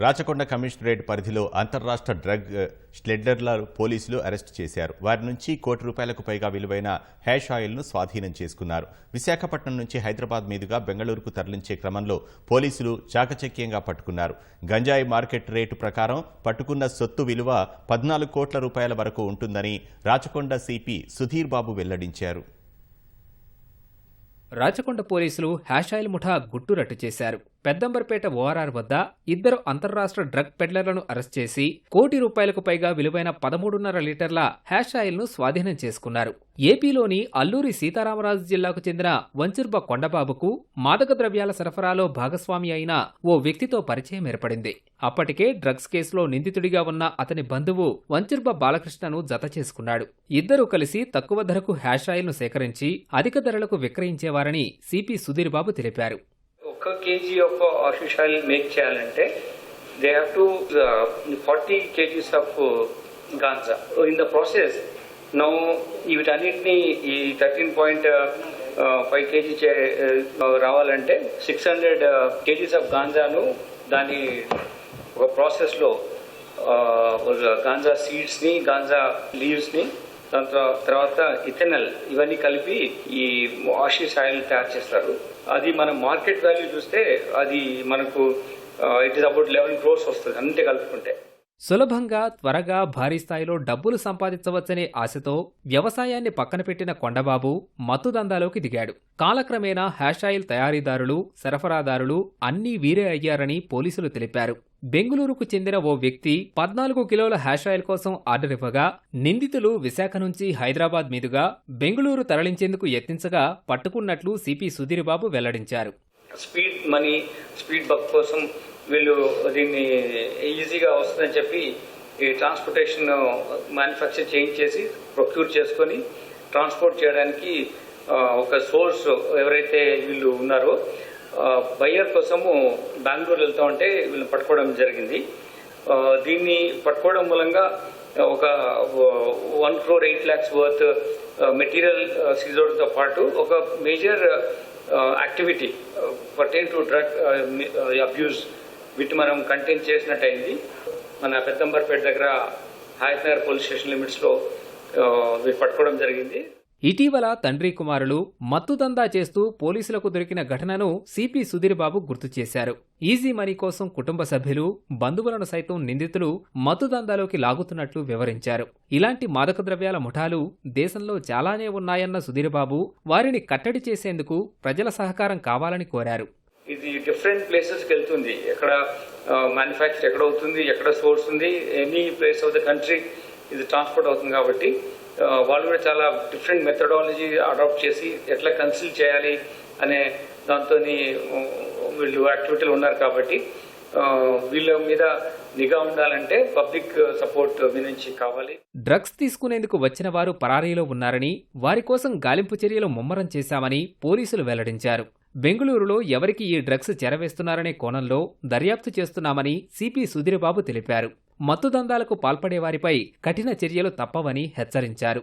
Rachakonda commissionerate పరిధిలో అంతర్రాష్ట్ర drug స్లెడ్డర్ల పోలీసులు అరెస్టు చేశారు. వారి నుంచి కోటి రూపాయలకు పైగా విలువైన హ్యాష్ ఆయిల్ను స్వాధీనం చేసుకున్నారు. విశాఖపట్నం నుంచి హైదరాబాద్ మీదుగా బెంగళూరుకు తరలించే క్రమంలో పోలీసులు చాకచక్యంగా పట్టుకున్నారు. గంజాయి మార్కెట్ రేటు ప్రకారం పట్టుకున్న సొత్తు విలువ పద్నాలుగు కోట్ల రూపాయల వరకు ఉంటుందని రాచకొండ సిపి సుధీర్ బాబు వెల్లడించారు. రాచకొండ పోలీసులు హ్యాష్ ఆయిల్ ముఠా గుట్టు రట్టు చేశారు. పెద్దంబర్పేట ఓఆర్ఆర్ వద్ద ఇద్దరు అంతర్రాష్ట్ర డ్రగ్ పెడ్లర్లను అరెస్ట్ చేసి కోటి రూపాయలకు పైగా విలువైన పదమూడున్నర లీటర్ల హ్యాష్ ఆయిల్ను స్వాధీనం చేసుకున్నారు. ఏపీలోని అల్లూరి సీతారామరాజు జిల్లాకు చెందిన వంచుర్బ కొండబాబుకు మాదక ద్రవ్యాల సరఫరాలో భాగస్వామి అయిన ఓ వ్యక్తితో పరిచయం ఏర్పడింది. అప్పటికే డ్రగ్స్ కేసులో నిందితుడిగా ఉన్న అతని బంధువు వంచుర్బ బాలకృష్ణను జత చేసుకున్నాడు. ఇద్దరూ కలిసి తక్కువ ధరకు హ్యాష్ ఆయిల్ను సేకరించి అధిక ధరలకు విక్రయించేవారని సిపి సుధీర్బాబు తెలిపారు. ఒక్క KG of office oil make చేయాలంటే they have to forty KGs of ganja in the process now వీటన్నిటిని ఈ థర్టీన్ పాయింట్ ఫైవ్ కేజీ రావాలంటే సిక్స్ హండ్రెడ్ కేజీస్ ఆఫ్ గాంజాను దాని ఒక ప్రాసెస్లో గాంజా సీడ్స్ని గాంజా లీవ్స్ని దాని తర్వాత ఇథెనల్ ఇవన్నీ కలిపి ఈ ఆషిష్ ఆయిల్ తయారు చేస్తారు. అది మనం మార్కెట్ వాల్యూ చూస్తే అది మనకు it is about eleven crores వస్తుంది. అంతే కలుపుకుంటే. సులభంగా త్వరగా భారీ స్థాయిలో డబ్బులు సంపాదించవచ్చనే ఆశతో వ్యవసాయాన్ని పక్కన పెట్టిన కొండబాబు మత్తుదందాలోకి దిగాడు. కాలక్రమేణా హ్యాష్ ఆయిల్ తయారీదారులు సరఫరాదారులు అన్నీ వీరే అయ్యారని పోలీసులు తెలిపారు. బెంగుళూరుకు చెందిన ఓ వ్యక్తి పద్నాలుగు కిలోల హ్యాష్ ఆయిల్ కోసం ఆర్డర్ ఇవ్వగా నిందితులు విశాఖ నుంచి హైదరాబాద్ మీదుగా బెంగుళూరు తరలించేందుకు యత్నించగా పట్టుకున్నట్లు సిపి సుధీర్బాబు వెల్లడించారు. స్పీడ్ మనీ స్పీడ్ బక్ కోసం వీళ్ళు దీన్ని ఈజీగా వస్తుందని చెప్పి ఈ ట్రాన్స్పోర్టేషన్ మ్యానుఫ్యాక్చర్ చేయించేసి ప్రొక్యూర్ చేసుకొని ట్రాన్స్పోర్ట్ చేయడానికి ఒక సోర్స్ ఎవరైతే వీళ్ళు ఉన్నారో బయ్యర్ కోసము బెంగళూరు వెళ్తా ఉంటే వీళ్ళని పట్టుకోవడం జరిగింది. దీన్ని పట్టుకోవడం మూలంగా ఒక one crore eight lakhs worth material సీజోడ్తో పాటు ఒక major activity pertain to drug abuse వీటి మనం కంటైన్ చేసినట్టయింది. మన పెద్దంబర్పేట దగ్గర హాయత్నగర్ పోలీస్ స్టేషన్ లిమిట్స్లో వీరు పట్టుకోవడం జరిగింది. ఇటీవల తండ్రి కుమారులు మత్తుదందా చేస్తూ పోలీసులకు దొరికిన ఘటనను సిపి సుధీర్ బాబు గుర్తు చేశారు. ఈజీ మనీ కోసం కుటుంబ సభ్యులు బంధువులను సైతం నిందితులు మత్తుదందాలోకి లాగుతున్నట్లు వివరించారు. ఇలాంటి మాదక ద్రవ్యాల ముఠాలు దేశంలో చాలానే ఉన్నాయన్న సుధీర్ బాబు వారిని కట్టడి చేసేందుకు ప్రజల సహకారం కావాలని కోరారు. ఇది డిఫరెంట్ ప్లేసెస్కి వెళ్తుంది ఎక్కడ మ్యానుఫ్యాక్చర్ ఎక్కడ అవుతుంది ఎక్కడ సోర్స్ ఉంది any place of the country ఇది ట్రాన్స్పోర్ట్ అవుతుంది కాబట్టి వాళ్ళు కూడా చాలా డిఫరెంట్ మెథడాలజీ అడాప్ట్ చేసి ఎట్లా కన్సిల్ చేయాలి అనే దాంతో వీళ్ళు యాక్టివిటీలు ఉన్నారు కాబట్టి వీళ్ళ మీద నిఘా ఉండాలంటే పబ్లిక్ సపోర్ట్ నుంచి కావాలి. డ్రగ్స్ తీసుకునేందుకు వచ్చిన వారు పరారీలో ఉన్నారని వారి కోసం గాలింపు చర్యలు ముమ్మరం చేశామని పోలీసులు వెల్లడించారు. బెంగళూరులో ఎవరికి ఈ డ్రగ్స్ చెరవేస్తున్నారనే కోణంలో దర్యాప్తు చేస్తున్నామని సిపి సుధీర్బాబు తెలిపారు. మత్తుదందాలకు పాల్పడే వారిపై కఠిన చర్యలు తప్పవని హెచ్చరించారు